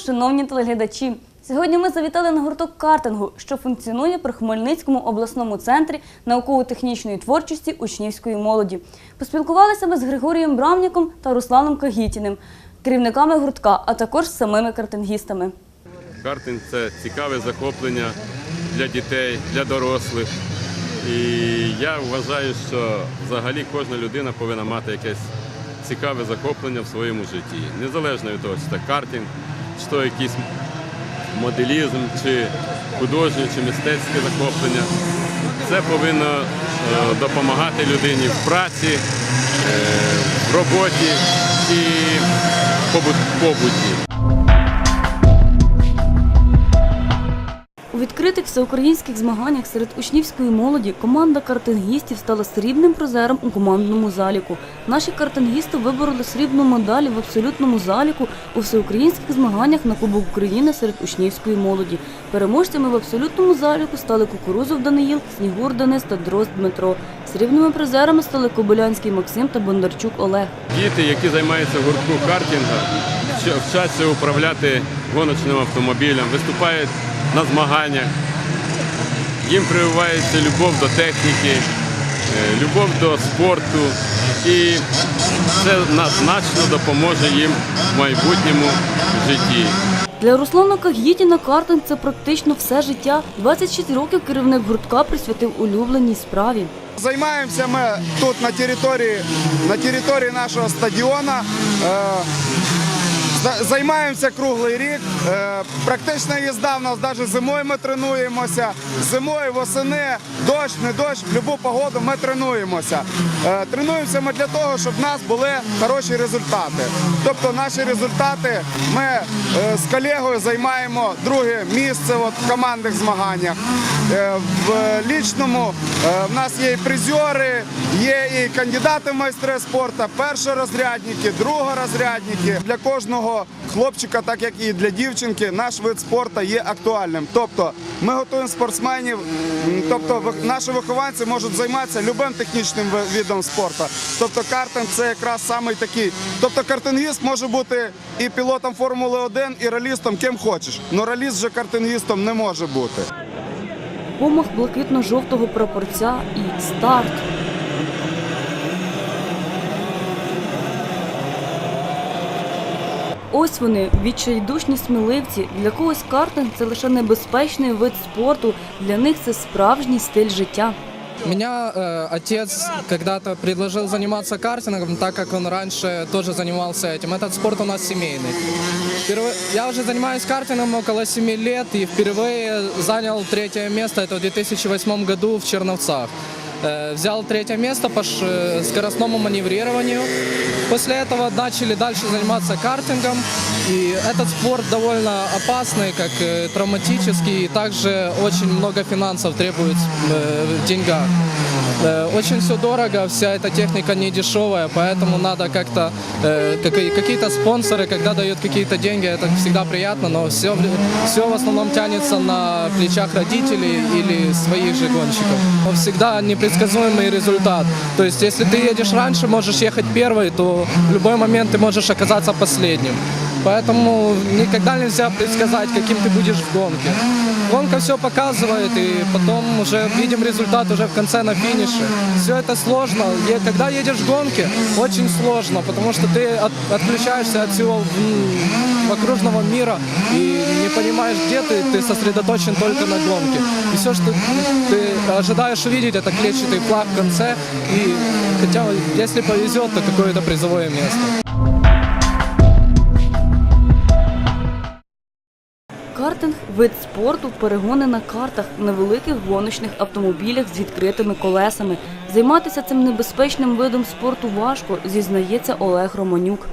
шановні телеглядачі! Сьогодні ми завітали на гурток картингу, що функціонує при Хмельницькому обласному центрі науково-технічної творчості учнівської молоді. Поспілкувалися ми з Григорієм Брамніком та Русланом Кагітіним, керівниками гуртка, а також з самими картингістами. Картинг це цікаве захоплення для дітей, для дорослих. І я вважаю, що взагалі кожна людина повинна мати якесь цікаве захоплення в своєму житті. Незалежно від того, чи це картинг, чи то якийсь моделізм, чи художнє, чи мистецьке захоплення. Це повинно е, допомагати людині в праці, е, в роботі і побут- побуті. У всеукраїнських змаганнях серед учнівської молоді команда картингістів стала срібним призером у командному заліку. Наші картингісти вибороли срібну медаль в абсолютному заліку у всеукраїнських змаганнях на Кубок України серед учнівської молоді. Переможцями в абсолютному заліку стали Кукурузов Даниїл, Снігур Денис та Дрозд Дмитро. Срібними призерами стали Кобилянський Максим та Бондарчук Олег. Діти, які займаються гуртку картинга, вчаться управляти гоночним автомобілем, виступають на змаганнях. Їм прививається любов до техніки, е, любов до спорту. І це на- значно допоможе їм в майбутньому житті. Для Руслана Кагітіна картинг – це практично все життя. 26 років керівник гуртка присвятив улюбленій справі. Займаємося ми тут на території, на території нашого стадіону. Е, Займаємося круглий рік. Е, Практична їзда в нас навіть зимою ми тренуємося. Зимою, восени, дощ, не дощ, в будь-яку погоду ми тренуємося. Е, Тренуємося ми для того, щоб в нас були хороші результати. Тобто наші результати ми е, з колегою займаємо друге місце от, в командних змаганнях. Е, В лічному в нас є і призери, є і кандидати в майстри спорту, першорозрядники, другорозрядники. Для кожного хлопчика, так як і для дівчинки, наш вид спорту є актуальним. Тобто ми готуємо спортсменів, тобто наші вихованці можуть займатися любим технічним видом спорту. Тобто картинг це якраз саме такий. Тобто картингіст може бути і пілотом Формули 1, і ралістом, ким хочеш. але раліст вже картингістом не може бути. Помах блакитно-жовтого прапорця і старт. Ось вони, відчайдушні сміливці. Для когось картинг – це лише небезпечний вид спорту. Для них це справжній стиль життя. Меня э, отец когда-то предложил заниматься картингом, так как он раньше тоже занимался этим. Этот спорт у нас семейный. Впервые- я уже занимаюсь картингом около 7 лет и впервые занял третье место, это в 2008 году в Черновцах. Э, взял третье место по ш- э, скоростному маневрированию. После этого начали дальше заниматься картингом. И этот спорт довольно опасный, как э, травматический, и также очень много финансов требует э, в деньгах. Э, Очень все дорого, вся эта техника не дешевая, поэтому надо как-то какие- какие-то спонсоры, когда дают какие-то деньги, это всегда приятно, но все, все в основном тянется на плечах родителей или своих же гонщиков. Всегда непредсказуемый результат. То есть, если ты едешь раньше, можешь ехать первый, то в любой момент ты можешь оказаться последним. Поэтому никогда нельзя предсказать, каким ты будешь в гонке. Гонка все показывает, и потом уже видим результат уже в конце на финише. Все это сложно. Е- Когда едешь в гонке, очень сложно, потому что ты от- отключаешься от всего м, окружного мира и не понимаешь, где ты, ты сосредоточен только на гонке. И все, что ты ожидаешь увидеть, это клетчатый флаг в конце, и хотя бы, если повезет, то какое-то призовое место. Картинг – вид спорту, перегони на картах, на великих гоночних автомобілях з відкритими колесами. Займатися цим небезпечним видом спорту важко, зізнається Олег Романюк.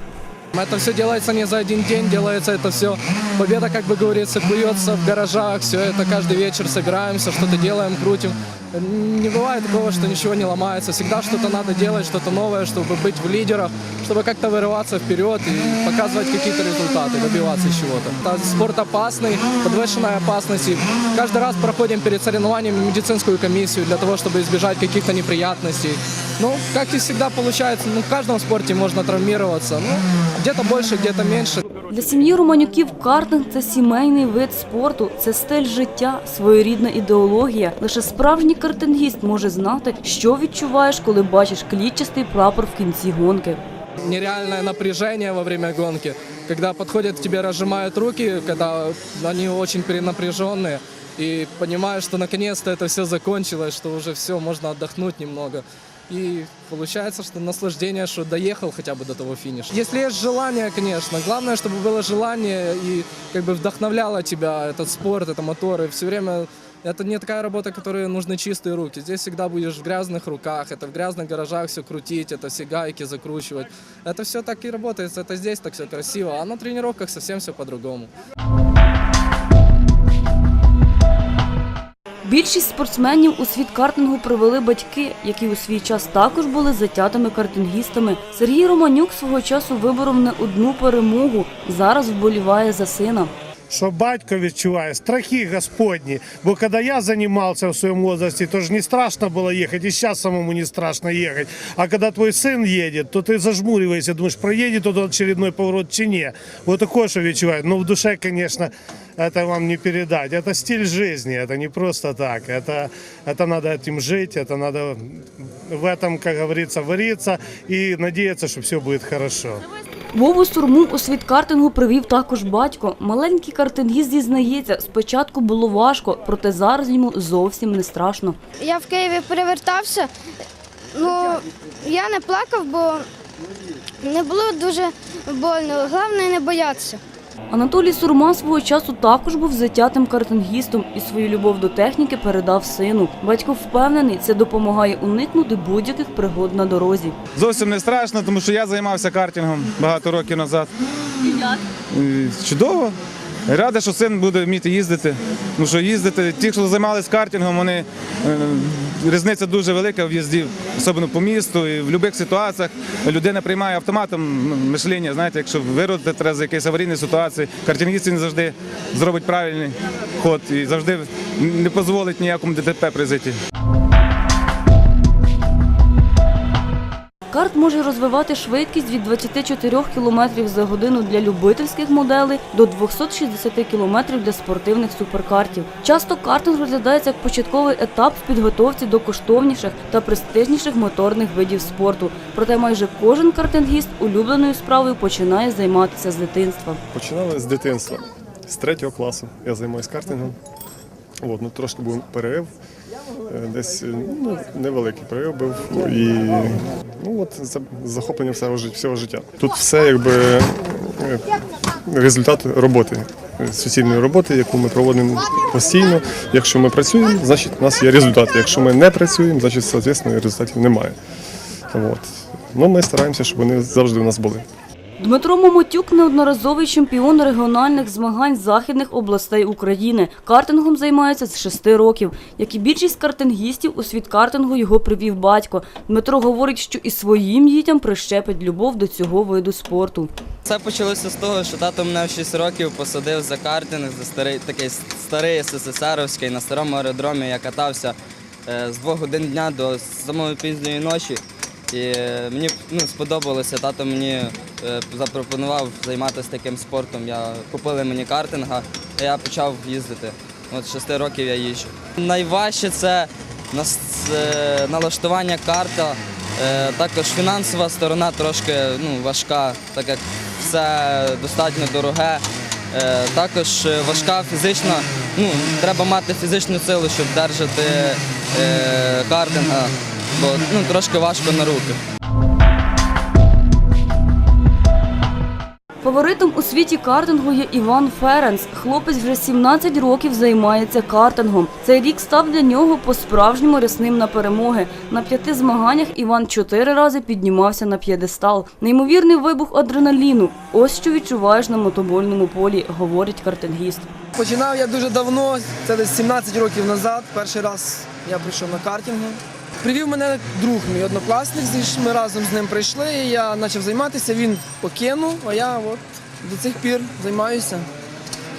Это все делается не за один день, делается это все. Победа, как бы говорится, куется в гаражах, все это каждый вечер собираемся, что-то делаем, крутим. Не бывает такого, что ничего не ломается. Всегда что-то надо делать, что-то новое, чтобы быть в лидерах, чтобы как-то вырываться вперед и показывать какие-то результаты, добиваться чего-то. Спорт опасный, подвешенная опасность. И каждый раз проходим перед соревнованиями медицинскую комиссию для того, чтобы избежать каких-то неприятностей. Ну, как и всегда получается, ну, в каждом спорте можно травмироваться. Ну, где-то больше, где-то меньше. Для сім'ї Романюків картинг це сімейний вид спорту, це стиль життя, своєрідна ідеологія. Лише справжній картингіст може знати, що відчуваєш, коли бачиш клітчастий прапор в кінці гонки. Нереальное напряжение во время гонки. Когда подходят к тебе, разжимают руки, когда они очень перенапряженные. И понимаешь, что наконец-то это все закончилось, что уже все, можно отдохнуть немного. И получается, что наслаждение, что доехал хотя бы до того финиша. Если есть желание, конечно. Главное, чтобы было желание и как бы вдохновляло тебя этот спорт, это моторы. Все время это не такая работа, которой нужны чистые руки. Здесь всегда будешь в грязных руках, это в грязных гаражах все крутить, это все гайки закручивать. Это все так и работает, это здесь так все красиво, а на тренировках совсем все по-другому. Більшість спортсменів у світ картингу привели батьки, які у свій час також були затятими картингістами. Сергій Романюк свого часу виборов не одну перемогу. Зараз вболіває за сина. що батько відчуває страхи Господні. Бо коли я займався в своєму возрасті, то ж не страшно було їхати, і зараз самому не страшно їхати. А коли твій син їде, то ти зажмуриваєшся, думаєш, проїде тут очередной поворот чи ні. Вот такое, що відчуває. Ну, в душе, звісно, это вам не передать. Это стиль жизни, это не просто так. Это, это надо этим жить, это надо в этом, как говорится, вариться и надеяться, что все будет хорошо. Вову Сурму у світ картингу привів також батько. Маленький картингіст зізнається, спочатку було важко, проте зараз йому зовсім не страшно. Я в Києві перевертався. Ну, я не плакав, бо не було дуже больно. Головне не боятися. Анатолій Сурма свого часу також був затятим картингістом і свою любов до техніки передав сину. Батько впевнений, це допомагає уникнути будь-яких пригод на дорозі. Зовсім не страшно, тому що я займався картингом багато років назад. Чудово. Радий, що син буде вміти їздити. Ну що їздити, ті, хто займалися картингом, вони е, різниця дуже велика в їзді, особливо по місту. І в будь-яких ситуаціях людина приймає автоматом ну, мишлення. Знаєте, якщо виродити треба з якоїсь аварійної ситуації, картингіст він завжди зробить правильний ход і завжди не дозволить ніякому ДТП призиті. Карт може розвивати швидкість від 24 км за годину для любительських моделей до 260 км для спортивних суперкартів. Часто картинг розглядається як початковий етап в підготовці до коштовніших та престижніших моторних видів спорту. Проте майже кожен картингіст улюбленою справою починає займатися з дитинства. Починали з дитинства, з третього класу. Я займаюся картингом. От, ну, трошки був перерив, е, десь е, ну, невеликий перерив був. І ну, от, захоплення всього, всього життя. Тут все якби е, результат роботи, суцільної роботи, яку ми проводимо постійно. Якщо ми працюємо, значить у нас є результат. Якщо ми не працюємо, значить, звісно, результатів немає. От. Ну, ми стараємося, щоб вони завжди у нас були. Дмитро Момотюк неодноразовий чемпіон регіональних змагань західних областей України. Картингом займається з шести років. Як і більшість картингістів, у світ картингу його привів батько. Дмитро говорить, що і своїм дітям прищепить любов до цього виду спорту. Це почалося з того, що тато мене в 6 років посадив за картинг, за старий такий старий СССРовський на старому аеродромі. Я катався е, з 2 годин дня до самої пізньої ночі. І е, мені ну, сподобалося. Тато мені е, запропонував займатися таким спортом. Я купили мені картинга, і я почав їздити. От з 6 років я їжджу. Найважче це е, налаштування карта. Також фінансова сторона трошки ну, важка, так як все достатньо дороге. Також важка фізична, ну, треба мати фізичну силу, щоб держати картинга, бо ну, трошки важко на руки. Фаворитом у світі картингу є Іван Ференц. Хлопець вже 17 років займається картингом. Цей рік став для нього по-справжньому рясним на перемоги. На п'яти змаганнях Іван чотири рази піднімався на п'єдестал. Неймовірний вибух адреналіну. Ось що відчуваєш на мотобольному полі, говорить картингіст. Починав я дуже давно, це десь 17 років назад. Перший раз я прийшов на картингу. Привів мене друг, мій однокласник, ми разом з ним прийшли, і я почав займатися, він покинув, а я от до цих пір займаюся.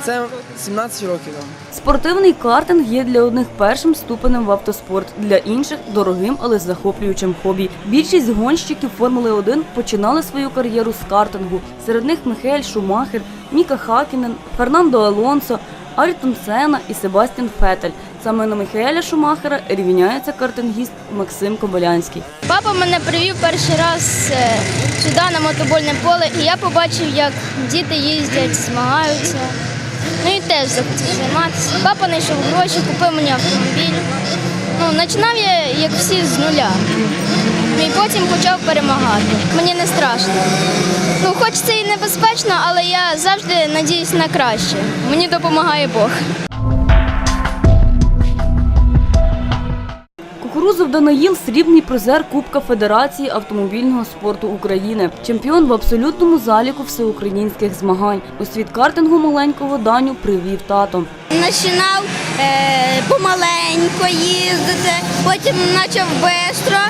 Це 17 років. Спортивний картинг є для одних першим ступенем в автоспорт, для інших дорогим, але захоплюючим хобі. Більшість гонщиків Формули 1 починали свою кар'єру з картингу. Серед них Михель Шумахер, Міка Хакінен, Фернандо Алонсо, Альтон Сена і Себастьян Фетель. Саме на Михаеля Шумахера рівняється картингіст Максим Кобилянський. Папа мене привів перший раз е, сюди на мотобольне поле, і я побачив, як діти їздять, змагаються. Ну і теж захотів займатися. Папа знайшов гроші, купив мені автомобіль. Ну, починав я, як всі, з нуля. Ну, І потім почав перемагати. Мені не страшно. Ну, хоч це і небезпечно, але я завжди надіюсь на краще. Мені допомагає Бог. Данаїл – срібний призер Кубка Федерації автомобільного спорту України, чемпіон в абсолютному заліку всеукраїнських змагань. У світ картингу маленького Даню привів тато. Починав е, помаленько їздити, потім почав швидко.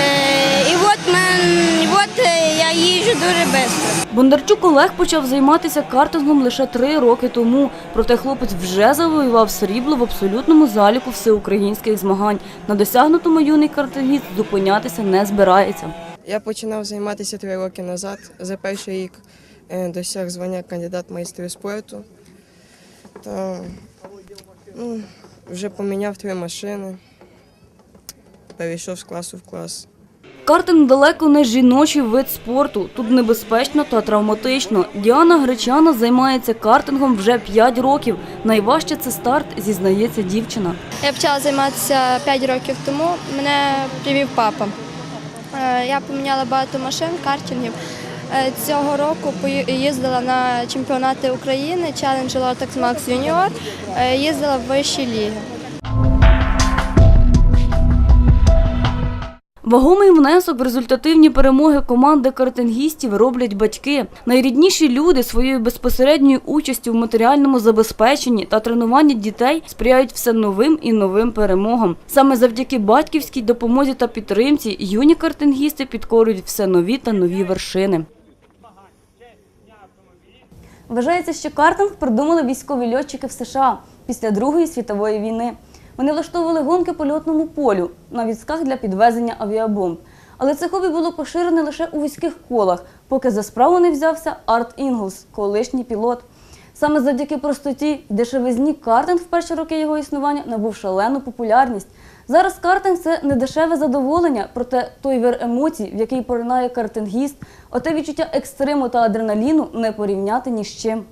Е, і от, мен, от е, я їжджу дуже швидко. Бондарчук Олег почав займатися картингом лише три роки тому. Проте хлопець вже завоював срібло в абсолютному заліку всеукраїнських змагань. На досягнутому юний картингіст зупинятися не збирається. Я починав займатися три роки назад. За перший рік е, досяг звання кандидат майстрів спорту. Та ну, вже поміняв три машини, перейшов з класу в клас. Картинг далеко не жіночий вид спорту. Тут небезпечно та травматично. Діана Гречана займається картингом вже 5 років. Найважче це старт, зізнається дівчина. Я почала займатися 5 років тому. Мене привів папа. Е, Я поміняла багато машин, картингів. Е, Цього року їздила на чемпіонати України, Lotex Max Junior, е, їздила в вищі ліги. Вагомий внесок в результативні перемоги команди картингістів роблять батьки. Найрідніші люди своєю безпосередньою участю в матеріальному забезпеченні та тренуванні дітей сприяють все новим і новим перемогам. Саме завдяки батьківській допомозі та підтримці юні картингісти підкорюють все нові та нові вершини. Вважається, що картинг придумали військові льотчики в США після Другої світової війни. Вони влаштовували гонки по льотному полю на візках для підвезення авіабомб. Але це хобі було поширене лише у вузьких колах, поки за справу не взявся Арт Інглс, колишній пілот. Саме завдяки простоті дешевизні картинг в перші роки його існування набув шалену популярність. Зараз картинг це не дешеве задоволення, проте той вир емоцій, в який поринає картингіст, оте відчуття екстриму та адреналіну не порівняти ні з чим.